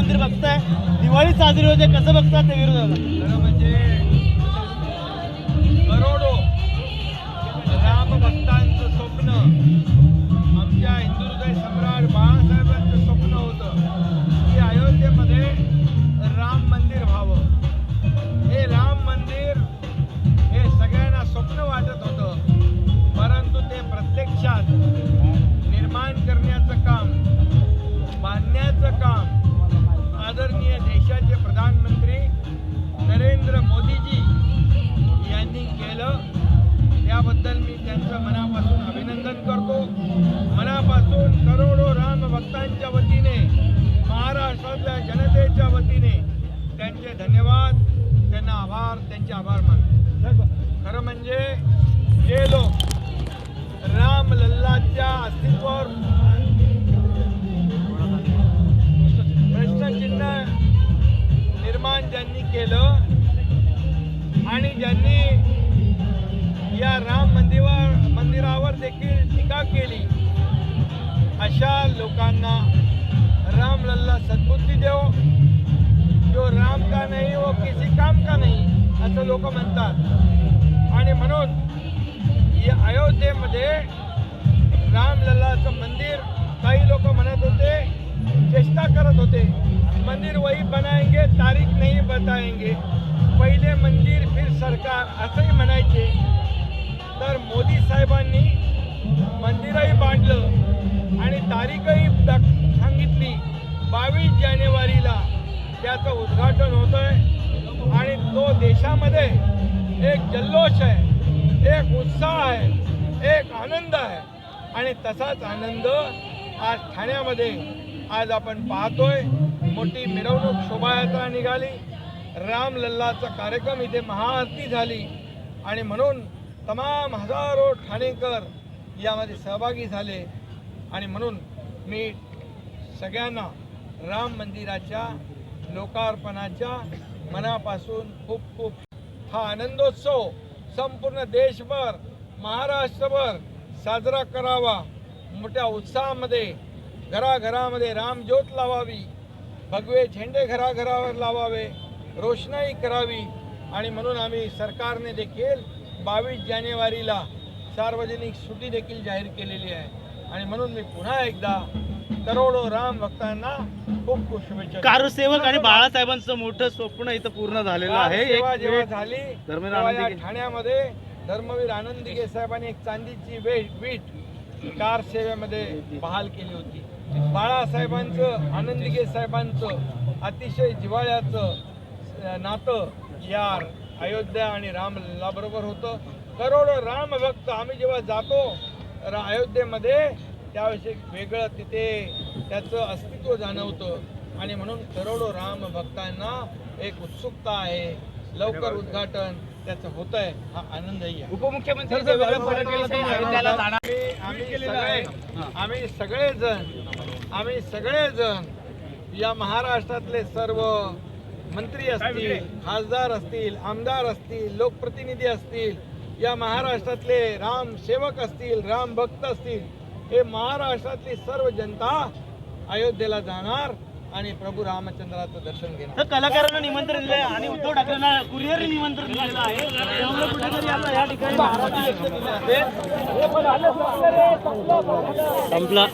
मंदिर बघताय. दिवाळी साजरी होते कसं बघतात ते विरोधात? म्हणजे करोडो. त्याबद्दल मी त्यांचं मनापासून अभिनंदन करतो. मनापासून करोडो राम भक्तांच्या वतीने महाराष्ट्रातल्या जनतेच्या वतीने त्यांचे धन्यवाद त्यांना आभार त्यांचे आभार मानतो. खरं म्हणजे जे लोक राम लल्लाच्या अस्तित्वावर प्रश्नचिन्ह निर्माण ज्यांनी केलं आणि ज्यांनी देखील टीका केली. अशा लोकांना राम लल्ला सद्बुद्धी देव. जो राम का नाही व किसी काम का नाही असं लोक म्हणतात. आणि म्हणून या अयोध्येमध्ये राम लल्लाचं मंदिर काही लोक म्हणत होते चेष्टा करत होते. मंदिर वही बनाएंगे तारीख नहीं बताएंगे. पहिले मंदिर फिर सरकार असंही म्हणायचे. तर मोदी साहेबांनी मंदिरही बांधलं आणि तारीखही सांगितली. बावीस जानेवारीला त्याचं उद्घाटन होतंय. आणि तो देशामध्ये एक जल्लोष आहे एक उत्साह आहे एक आनंद आहे. आणि तसाच आनंद आज ठाण्यामध्ये आज आपण पाहतोय. मोठी मिरवणूक शोभायात्रा निघाली. राम लल्लाचा कार्यक्रम इथे महाआरती झाली. आणि म्हणून तमाम हजारो ठाणेकर यामध्ये सहभागी झाले. आणि म्हणून मी सगळ्यांना राम मंदिराच्या लोकार्पणाच्या मनापासून खूप खूप हा आनंदोत्सव संपूर्ण देशभर महाराष्ट्रभर साजरा करावा. मोठ्या उत्साहामध्ये घराघरामध्ये रामज्योत लावावी. भगवे झेंडे घराघरावर लावावे. रोषणाई करावी. आणि म्हणून आम्ही सरकारने देखील बावीस जानेवारीला सार्वजनिक सुट्टी देखील जाहीर केलेली आहे. आणि म्हणून मी पुन्हा एकदा करोडो राम भक्तांना खूप खूप शुभेच्छा. कारसेवक आणि बाळासाहेबांचं मोठं स्वप्न इथं पूर्ण झालेलं आहे. सेवा जेव्हा झाली तेव्हा या ठाण्यामध्ये धर्मवीर आनंदीगे साहेबांनी एक चांदीची वेट वीट कार सेवेमध्ये बहाल केली होती. बाळासाहेबांचं आनंदीगे साहेबांचं अतिशय जिव्हाळ्याचं नातं या अयोध्या आणि रामला बरोबर होतं. करोडो राम भक्त आम्ही जेव्हा जातो रा- अयोध्येमध्ये एक वेगळं तिथे त्याचं अस्तित्व जाणवतं. आणि म्हणून करोडो राम भक्तांना एक उत्सुकता आहे. लवकर उद्घाटन त्याचं होत आहे हा आनंदही आहे. उपमुख्यमंत्री आम्ही सगळेजण आम्ही सगळेजण या महाराष्ट्रातले सर्व मंत्री असतील खासदार असतील आमदार असतील लोकप्रतिनिधी असतील या महाराष्ट्रातले राम सेवक असतील राम भक्त असतील हे महाराष्ट्रातली सर्व जनता अयोध्येला जाणार आणि प्रभू रामचंद्राचं दर्शन घेणार. कलाकारांना निमंत्रण दिलंय आणि उद्धव ठाकरेंना कुरिअर निमंत्रण दिलेलं आहे. त्यामुळे कुठेतरी आता या ठिकाणी नाराजी व्यक्त केली आहे संपला.